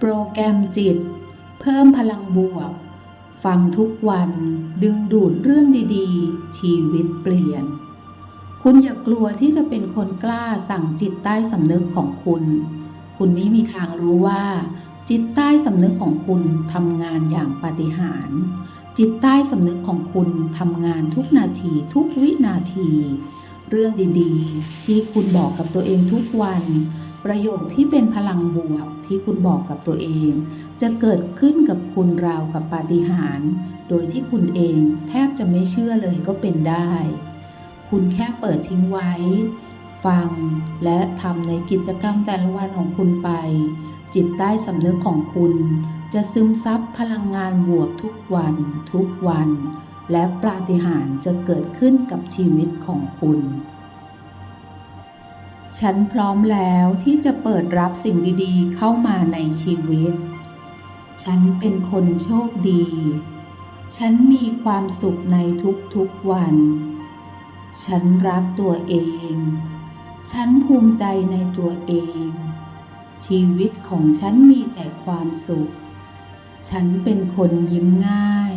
โปรแกรมจิต เพิ่มพลังบวก ฟังทุกวัน ดึงดูดเรื่องดีๆ ชีวิตเปลี่ยน คุณอย่ากลัวที่จะเป็นคนกล้าสั่งจิตใต้สำนึกของคุณ คุณไม่มีทางรู้ว่า จิตใต้สำนึกของคุณทำงานอย่างปาฏิหาริย์จิตใต้สำนึกของคุณทำงานทุกนาทีทุกวินาที เรื่องดีๆ ที่คุณบอกกับตัวเองทุกวัน ประโยคที่เป็นพลังบวกที่คุณบอกกับตัวเอง จะเกิดขึ้นกับคุณราวกับปาฏิหาริย์โดยที่คุณเองแทบจะไม่เชื่อเลยก็เป็นได้ คุณแค่เปิดทิ้งไว้ ฟังและทำในกิจกรรมแต่ละวันของคุณไป จิตใต้สำนึกของคุณ จะซึมซับพลังงานบวกทุกวัน ทุกวัน และปาฏิหาริย์จะเกิดขึ้นกับชีวิตของคุณ ฉันพร้อมแล้วที่จะเปิดรับสิ่งดีๆ เข้ามาในชีวิต ฉันเป็นคนโชคดี ฉันมีความสุขในทุกๆวัน ฉันรักตัวเอง ฉันภูมิใจในตัวเอง ชีวิตของฉันมีแต่ความสุข ฉันเป็นคนยิ้มง่าย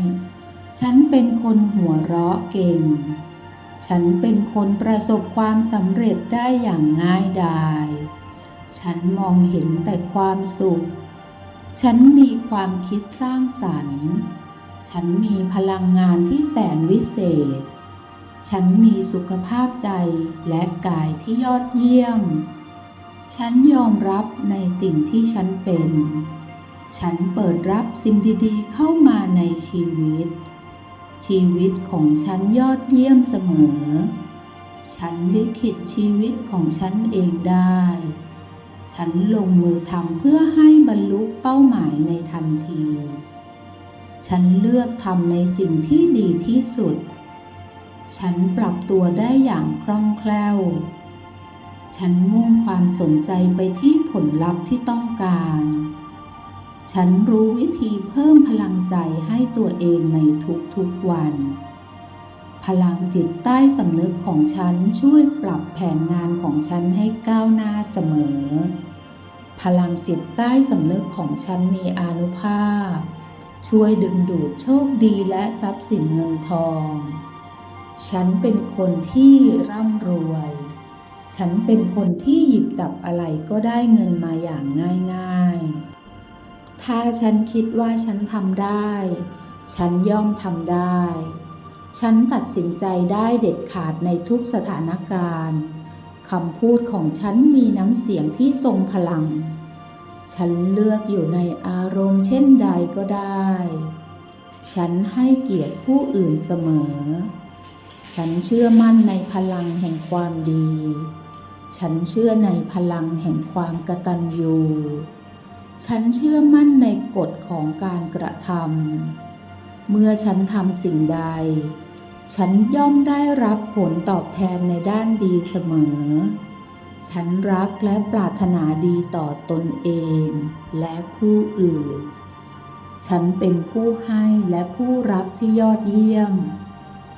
ฉันเป็นคนหัวเราะเก่ง ฉันเป็นคนประสบความสำเร็จได้อย่างง่ายดาย ฉันมองเห็นแต่ความสุข ฉันมีความคิดสร้างสรรค์ ฉันมีพลังงานที่แสนวิเศษ ฉันมีสุขภาพใจและกายที่ยอดเยี่ยม ฉันยอมรับในสิ่งที่ฉันเป็น ฉันเปิดรับสิ่งดีๆเข้ามาในชีวิต ชีวิตของฉันยอดเยี่ยมเสมอ ฉันลิขิตชีวิตของฉันเองได้ ฉันลงมือทำเพื่อให้บรรลุเป้าหมายในทันที ฉันเลือกทำในสิ่งที่ดีที่สุด ฉันปรับตัวได้อย่างคล่องแคล่ว ฉันมุ่งความสนใจไปที่ผลลัพธ์ที่ต้องการ ฉันรู้วิธีเพิ่มพลังใจให้ตัวเองในทุกๆวัน พลังจิตใต้สำนึกของฉันช่วยปรับแผนงานของฉันให้ก้าวหน้าเสมอ พลังจิตใต้สำนึกของฉันมีอานุภาพ ช่วยดึงดูดโชคดีและทรัพย์สินเงินทอง ฉันเป็นคนที่ร่ำรวย ฉันเป็นคนที่หยิบจับอะไรก็ได้เงินมาอย่างง่ายๆ ถ้าฉันคิดว่าฉันทำได้ ฉันย่อมทำได้ ฉันตัดสินใจได้เด็ดขาดในทุกสถานการณ์คำพูดของฉันมีน้ำเสียงที่ทรงพลัง ฉันเลือกอยู่ในอารมณ์เช่นใดก็ได้ ฉันให้เกียรติผู้อื่นเสมอ ฉันเชื่อมั่นในพลังแห่งความดี ฉันเชื่อในพลังแห่งความกตัญญู ฉันเชื่อมั่นในกฎของการกระทำ เมื่อฉันทำสิ่งใด ฉันย่อมได้รับผลตอบแทนในด้านดีเสมอ ฉันรักและปรารถนาดีต่อตนเองและผู้อื่น ฉันเป็นผู้ให้และผู้รับที่ยอดเยี่ยม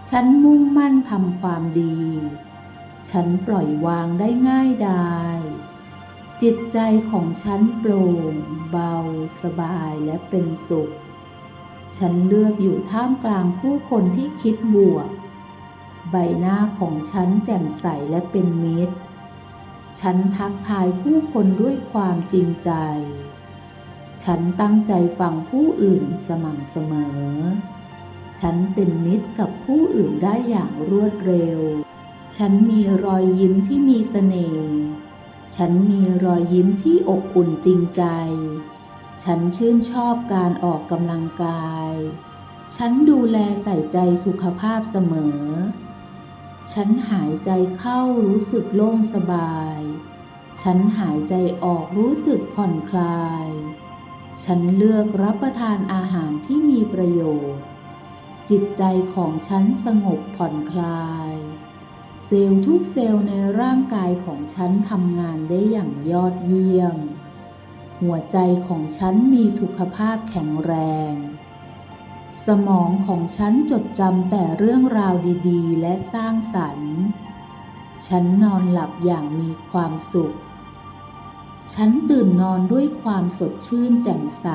ฉันมุ่งมั่นทำความดี ฉันปล่อยวางได้ง่ายดาย จิตใจของฉันโปร่ง เบา สบายและเป็นสุข ฉันเลือกอยู่ท่ามกลางผู้คนที่คิดบวก ใบหน้าของฉันแจ่มใสและเป็นมิตร ฉันทักทายผู้คนด้วยความจริงใจ ฉันตั้งใจฟังผู้อื่นสม่ำเสมอ ฉันเป็นมิตรกับผู้อื่นได้อย่างรวดเร็ว ฉันมีรอยยิ้มที่มีเสน่ห์ ฉันมีรอยยิ้มที่อบอุ่นจริงใจ ฉันชื่นชอบการออกกำลังกาย ฉันดูแลใส่ใจสุขภาพเสมอ ฉันหายใจเข้ารู้สึกโล่งสบาย ฉันหายใจออกรู้สึกผ่อนคลาย ฉันเลือกรับประทานอาหารที่มีประโยชน์ จิตใจของฉันสงบผ่อนคลาย เซลล์ทุกเซลล์ในร่างกายของฉันทำงานได้อย่างยอดเยี่ยม หัวใจของฉันมีสุขภาพแข็งแรง สมองของฉันจดจำแต่เรื่องราวดีๆ และสร้างสรรค์ ฉันนอนหลับอย่างมีความสุข ฉันตื่นนอนด้วยความสดชื่นแจ่มใส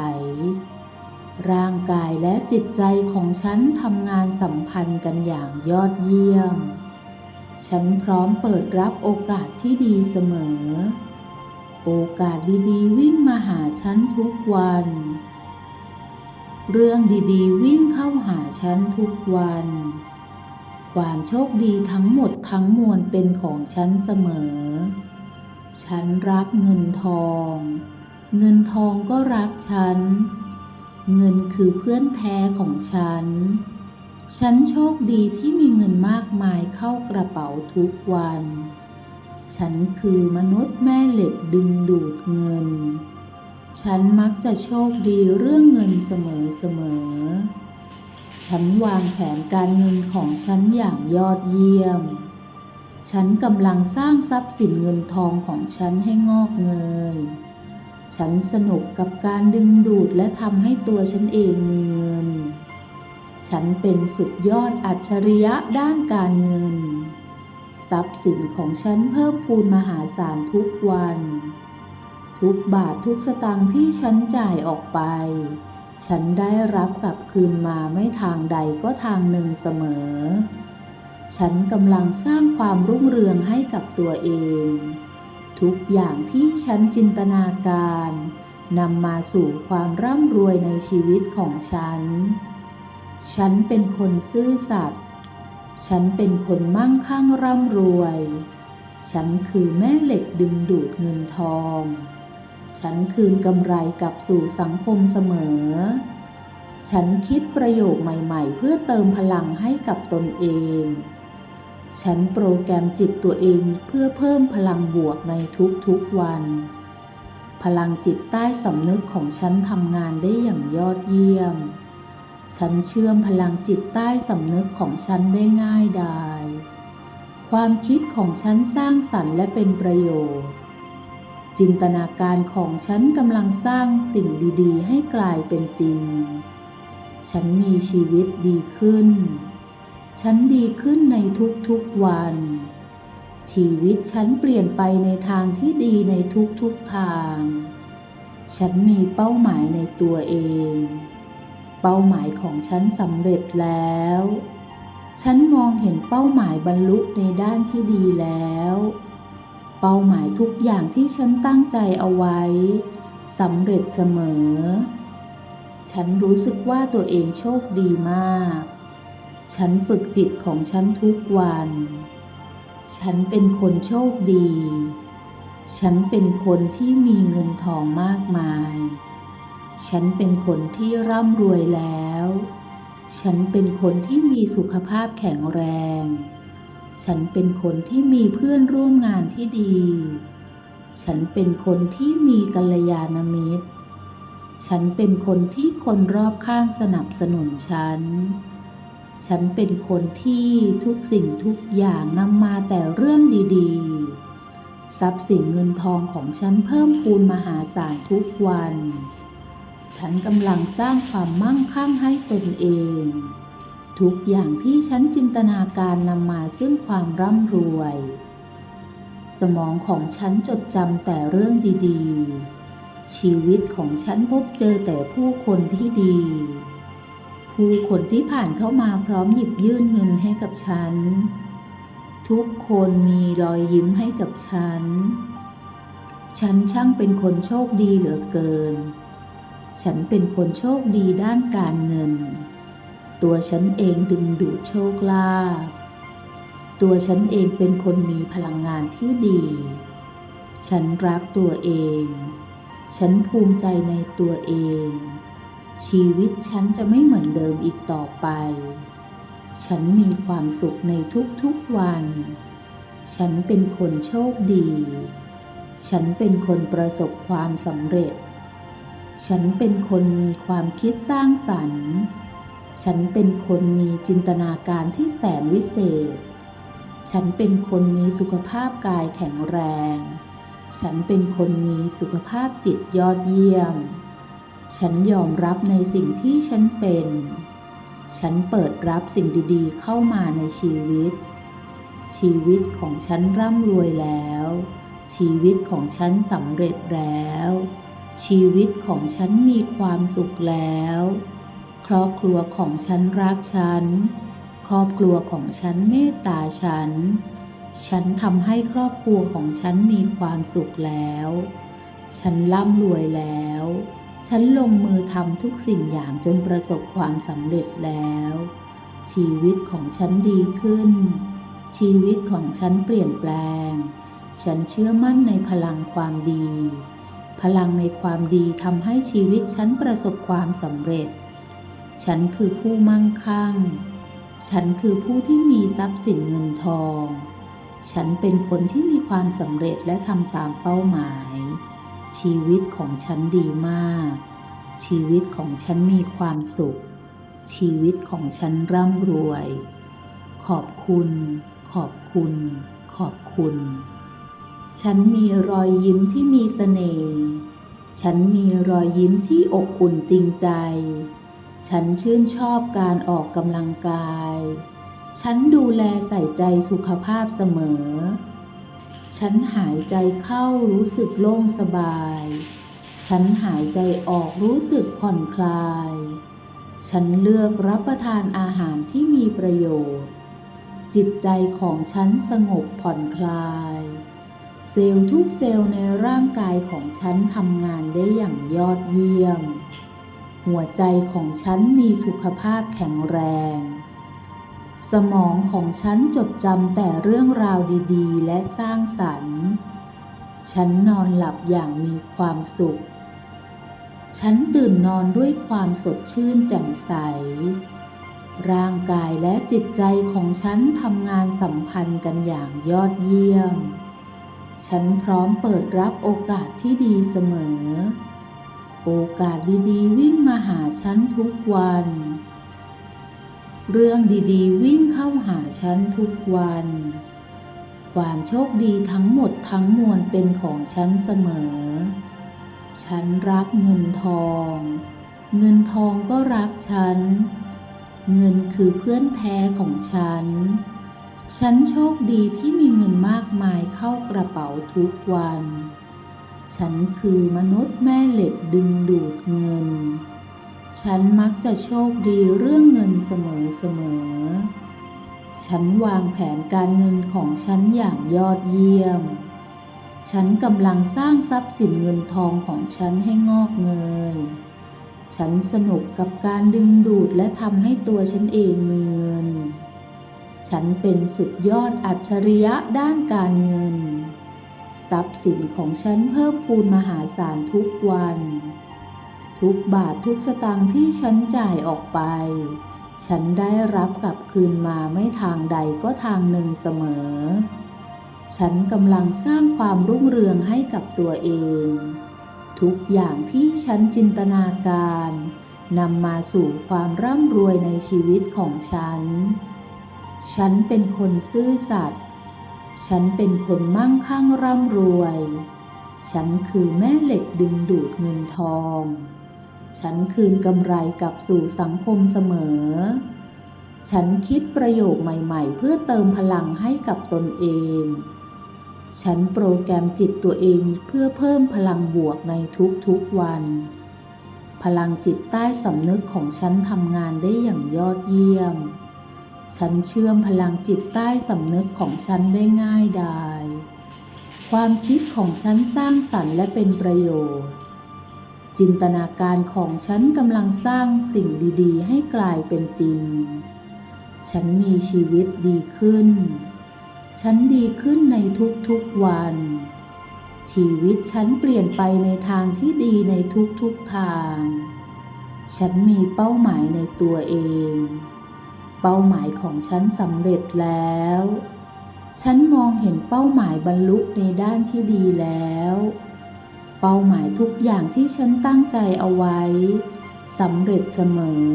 ร่างกายและจิตใจของฉันทำงานสัมพันธ์กันอย่างยอดเยี่ยม ฉันพร้อมเปิดรับโอกาสที่ดีเสมอ โอกาสดีๆ วิ่งมาหาฉันทุกวัน เรื่องดีๆ วิ่งเข้าหาฉันทุกวัน ความโชคดีทั้งหมดทั้งมวลเป็นของฉันเสมอ ฉันรักเงินทอง เงินทองก็รักฉัน เงินคือเพื่อนแท้ของฉัน ฉันโชคดีที่มีเงินมากมายเข้ากระเป๋าทุกวัน ฉันคือมนุษย์แม่เหล็กดึงดูดเงิน ฉันมักจะโชคดีเรื่องเงินเสมอๆฉันวางแผนการเงินของฉันอย่างยอดเยี่ยม ฉันกำลังสร้างทรัพย์สินเงินทองของฉันให้งอกเงย ฉันสนุกกับการดึงดูดและทำให้ตัวฉันเองมีเงิน ฉันเป็นสุดยอดอัจฉริยะด้านการเงิน ทรัพย์สินของฉันเพิ่มพูนมหาศาลทุกวัน ทุกบาททุกสตางค์ที่ฉันจ่ายออกไป ฉันได้รับกลับคืนมาไม่ทางใดก็ทางหนึ่งเสมอ ฉันกำลังสร้างความรุ่งเรืองให้กับตัวเอง ทุกอย่างที่ฉันจินตนาการนำมาสู่ความร่ำรวยในชีวิตของฉัน ฉันเป็นคนซื่อสัตย์ ฉันเป็นคนมั่งคั่งร่ำรวย ฉันคือแม่เหล็กดึงดูดเงินทอง ฉันคืนกำไรกลับสู่สังคมเสมอ ฉันคิดประโยคใหม่ๆ เพื่อเติมพลังให้กับตนเอง ฉันโปรแกรมจิตตัวเองเพื่อเพิ่มพลังบวกในทุกๆวัน พลังจิตใต้สำนึกของฉันทำงานได้อย่างยอดเยี่ยม ฉันเชื่อมพลังจิตใต้สำนึกของฉันได้ง่ายดาย ความคิดของฉันสร้างสรรค์และเป็นประโยชน์ จินตนาการของฉันกำลังสร้างสิ่งดีๆ ให้กลายเป็นจริง ฉันมีชีวิตดีขึ้น ฉันดีขึ้นในทุกๆวัน ชีวิตฉันเปลี่ยนไปในทางที่ดีในทุกๆทาง ฉันมีเป้าหมายในตัวเอง เป้าหมายของฉันสำเร็จแล้ว ฉันมองเห็นเป้าหมายบรรลุในด้านที่ดีแล้ว เป้าหมายทุกอย่างที่ฉันตั้งใจเอาไว้สำเร็จเสมอ ฉันรู้สึกว่าตัวเองโชคดีมาก ฉันฝึกจิตของฉันทุกวัน ฉันเป็นคนโชคดี ฉันเป็นคนที่มีเงินทองมากมาย ฉันเป็นคนที่ร่ำรวยแล้ว ฉันเป็นคนที่มีสุขภาพแข็งแรง ฉันเป็นคนที่มีเพื่อนร่วมงานที่ดี ฉันเป็นคนที่มีกัลยาณมิตร ฉันเป็นคนที่คนรอบข้างสนับสนุนฉัน ฉันเป็นคนที่ทุกสิ่งทุกอย่างนำมาแต่เรื่องดีๆ ทรัพย์สินเงินทองของฉันเพิ่มพูนมหาศาลทุกวัน ฉันกำลังสร้างความมั่งคั่งให้ตนเอง ทุกอย่างที่ฉันจินตนาการนำมาซึ่งความร่ำรวย สมองของฉันจดจำแต่เรื่องดีๆ ชีวิตของฉันพบเจอแต่ผู้คนที่ดี ผู้คนที่ผ่านเข้ามาพร้อมหยิบยื่นเงินให้กับฉัน ทุกคนมีรอยยิ้มให้กับฉัน ฉันช่างเป็นคนโชคดีเหลือเกิน ฉันเป็นคนโชคดีด้านการเงิน ตัวฉันเองดึงดูดโชคลาภ ตัวฉันเองเป็นคนมีพลังงานที่ดี ฉันรักตัวเอง ฉันภูมิใจในตัวเอง ชีวิตฉันจะไม่เหมือนเดิมอีกต่อไป ฉันมีความสุขในทุกๆวัน ฉันเป็นคนโชคดี ฉันเป็นคนประสบความสำเร็จ ฉันเป็นคนมีความคิดสร้างสรรค์ ฉันเป็นคนมีจินตนาการที่แสนวิเศษ ฉันเป็นคนมีสุขภาพกายแข็งแรง ฉันเป็นคนมีสุขภาพจิตยอดเยี่ยม ฉันยอมรับในสิ่งที่ฉันเป็น ฉันเปิดรับสิ่งดีๆ เข้ามาในชีวิต ชีวิตของฉันร่ำรวยแล้ว ชีวิตของฉันสำเร็จแล้ว ชีวิตของฉันมีความสุขแล้ว ครอบครัวของฉันรักฉัน ครอบครัวของฉันเมตตาฉัน ฉันทำให้ครอบครัวของฉันมีความสุขแล้ว ฉันร่ำรวยแล้ว ฉันลงมือทำทุกสิ่งอย่างจนประสบความสำเร็จแล้ว ชีวิตของฉันดีขึ้น ชีวิตของฉันเปลี่ยนแปลง ฉันเชื่อมั่นในพลังความดี พลังในความดีทำให้ชีวิตฉันประสบความสำเร็จ ฉันคือผู้มั่งคั่ง ฉันคือผู้ที่มีทรัพย์สินเงินทอง ฉันเป็นคนที่มีความสำเร็จและทำตามเป้าหมาย ชีวิตของฉันดีมาก ชีวิตของฉันมีความสุข ชีวิตของฉันร่ำรวย ขอบคุณ ขอบคุณ ขอบคุณ ฉันมีรอยยิ้มที่มีเสน่ห์ ฉันมีรอยยิ้มที่อบอุ่นจริงใจ ฉันชื่นชอบการออกกำลังกาย ฉันดูแลใส่ใจสุขภาพเสมอ ฉันหายใจเข้ารู้สึกโล่งสบาย ฉันหายใจออกรู้สึกผ่อนคลาย ฉันเลือกรับประทานอาหารที่มีประโยชน์ จิตใจของฉันสงบผ่อนคลาย เซลล์ทุกเซลล์ในร่างกายของฉันทำงานได้อย่างยอดเยี่ยม หัวใจของฉันมีสุขภาพแข็งแรง สมองของฉันจดจำแต่เรื่องราวดีๆ และสร้างสรรค์ ฉันนอนหลับอย่างมีความสุข ฉันตื่นนอนด้วยความสดชื่นแจ่มใส ร่างกายและจิตใจของฉันทำงานสัมพันธ์กันอย่างยอดเยี่ยม ฉันพร้อมเปิดรับโอกาสที่ดีเสมอ โอกาสดีๆ วิ่งมาหาฉันทุกวัน เรื่องดีๆ วิ่งเข้าหาฉันทุกวัน ความโชคดีทั้งหมดทั้งมวลเป็นของฉันเสมอ ฉันรักเงินทอง เงินทองก็รักฉัน เงินคือเพื่อนแท้ของฉัน ฉันโชคดีที่มีเงินมากมายเข้ากระเป๋าทุกวัน ฉันคือมนุษย์แม่เหล็กดึงดูดเงิน ฉันมักจะโชคดีเรื่องเงินเสมอๆฉันวางแผนการเงินของฉันอย่างยอดเยี่ยม ฉันกำลังสร้างทรัพย์สินเงินทองของฉันให้งอกเงย ฉันสนุกกับการดึงดูดและทำให้ตัวฉันเองมีเงิน ฉันเป็นสุดยอดอัจฉริยะด้านการเงิน ทรัพย์สินของฉันเพิ่มพูนมหาศาลทุกวัน ทุกบาททุกสตางค์ที่ฉันจ่ายออกไป ฉันได้รับกลับคืนมาไม่ทางใดก็ทางหนึ่งเสมอ ฉันกำลังสร้างความรุ่งเรืองให้กับตัวเอง ทุกอย่างที่ฉันจินตนาการนำมาสู่ความร่ำรวยในชีวิตของฉัน ฉันเป็นคนซื่อสัตย์ ฉันเป็นคนมั่งคั่งร่ำรวย ฉันคือแม่เหล็กดึงดูดเงินทอง ฉันคืนกำไรกลับสู่สังคมเสมอ ฉันคิดประโยคใหม่ๆ เพื่อเติมพลังให้กับตนเอง ฉันโปรแกรมจิตตัวเองเพื่อเพิ่มพลังบวกในทุกๆวัน พลังจิตใต้สำนึกของฉันทำงานได้อย่างยอดเยี่ยม ฉันเชื่อมพลังจิตใต้สำนึกของฉันได้ง่ายดาย ความคิดของฉันสร้างสรรค์และเป็นประโยชน์ จินตนาการของฉันกำลังสร้างสิ่งดีๆ ให้กลายเป็นจริง ฉันมีชีวิตดีขึ้น ฉันดีขึ้นในทุกๆวัน ชีวิตฉันเปลี่ยนไปในทางที่ดีในทุกๆทาง ฉันมีเป้าหมายในตัวเอง เป้าหมายของฉันสำเร็จแล้ว ฉันมองเห็นเป้าหมายบรรลุในด้านที่ดีแล้ว เป้าหมายทุกอย่างที่ฉันตั้งใจเอาไว้สำเร็จเสมอ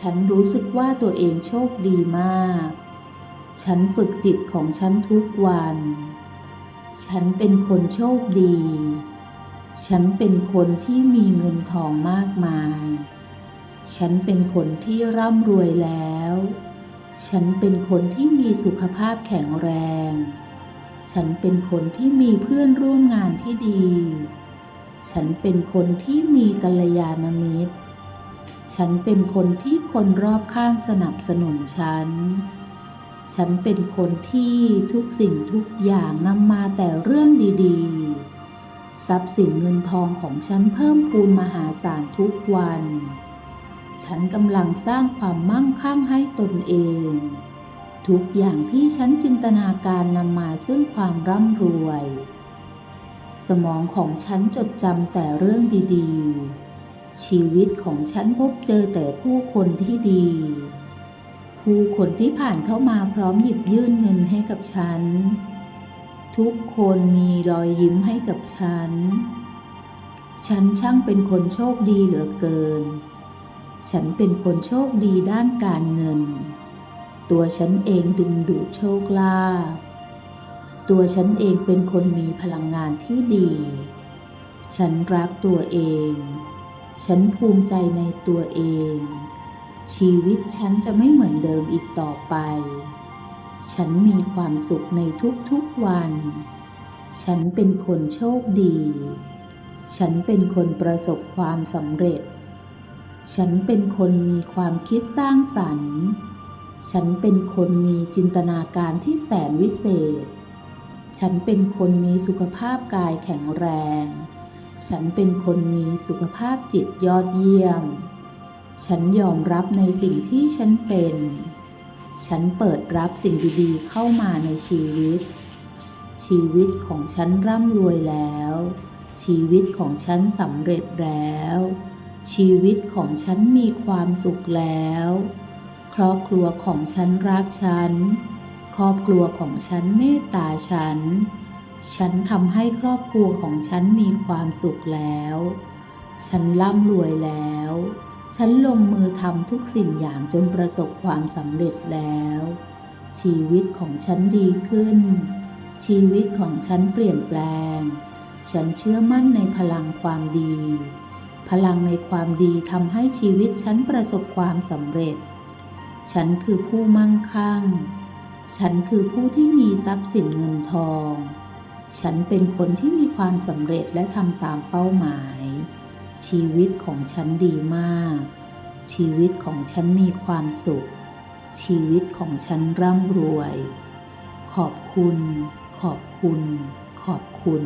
ฉันรู้สึกว่าตัวเองโชคดีมาก ฉันฝึกจิตของฉันทุกวัน ฉันเป็นคนโชคดี ฉันเป็นคนที่มีเงินทองมากมาย ฉันเป็นคนที่ร่ำรวยแล้ว ฉันเป็นคนที่มีสุขภาพแข็งแรง ฉันเป็นคนที่มีเพื่อนร่วมงานที่ดี ฉันเป็นคนที่มีกัลยาณมิตร ฉันเป็นคนที่คนรอบข้างสนับสนุนฉัน ฉันเป็นคนที่ทุกสิ่งทุกอย่างนำมาแต่เรื่องดีๆ ทรัพย์สินเงินทองของฉันเพิ่มพูนมหาศาลทุกวัน ฉันกำลังสร้างความมั่งคั่งให้ตนเอง ทุกอย่างที่ฉันจินตนาการนำมาซึ่งความร่ำรวย สมองของฉันจดจำแต่เรื่องดีๆ ชีวิตของฉันพบเจอแต่ผู้คนที่ดี ผู้คนที่ผ่านเข้ามาพร้อมหยิบยื่นเงินให้กับฉัน ทุกคนมีรอยยิ้มให้กับฉัน ฉันช่างเป็นคนโชคดีเหลือเกิน ฉันเป็นคนโชคดีด้านการเงิน ตัวฉันเองดึงดูดโชคลาภ ตัวฉันเองเป็นคนมีพลังงานที่ดี ฉันรักตัวเอง ฉันภูมิใจในตัวเอง ชีวิตฉันจะไม่เหมือนเดิมอีกต่อไป ฉันมีความสุขในทุกๆวัน ฉันเป็นคนโชคดี ฉันเป็นคนประสบความสำเร็จ ฉันเป็นคนมีความคิดสร้างสรรค์ ฉันเป็นคนมีจินตนาการที่แสนวิเศษ ฉันเป็นคนมีสุขภาพกายแข็งแรง ฉันเป็นคนมีสุขภาพจิตยอดเยี่ยม ฉันยอมรับในสิ่งที่ฉันเป็น ฉันเปิดรับสิ่งดีๆเข้ามาในชีวิต ชีวิตของฉันร่ำรวยแล้ว ชีวิตของฉันสำเร็จแล้ว ชีวิตของฉันมีความสุขแล้ว ครอบครัวของฉันรักฉัน ครอบครัวของฉันเมตตาฉัน ฉันทำให้ครอบครัวของฉันมีความสุขแล้ว ฉันร่ำรวยแล้ว ฉันลงมือทำทุกสิ่งอย่างจนประสบความสำเร็จแล้ว ชีวิตของฉันดีขึ้น ชีวิตของฉันเปลี่ยนแปลง ฉันเชื่อมั่นในพลังความดี พลังในความดีทำให้ชีวิตฉันประสบความสำเร็จ ฉันคือผู้มั่งคั่ง ฉันคือผู้ที่มีทรัพย์สินเงินทอง ฉันเป็นคนที่มีความสำเร็จและทำตามเป้าหมาย ชีวิตของฉันดีมาก ชีวิตของฉันมีความสุข ชีวิตของฉันร่ำรวย ขอบคุณ ขอบคุณ ขอบคุณ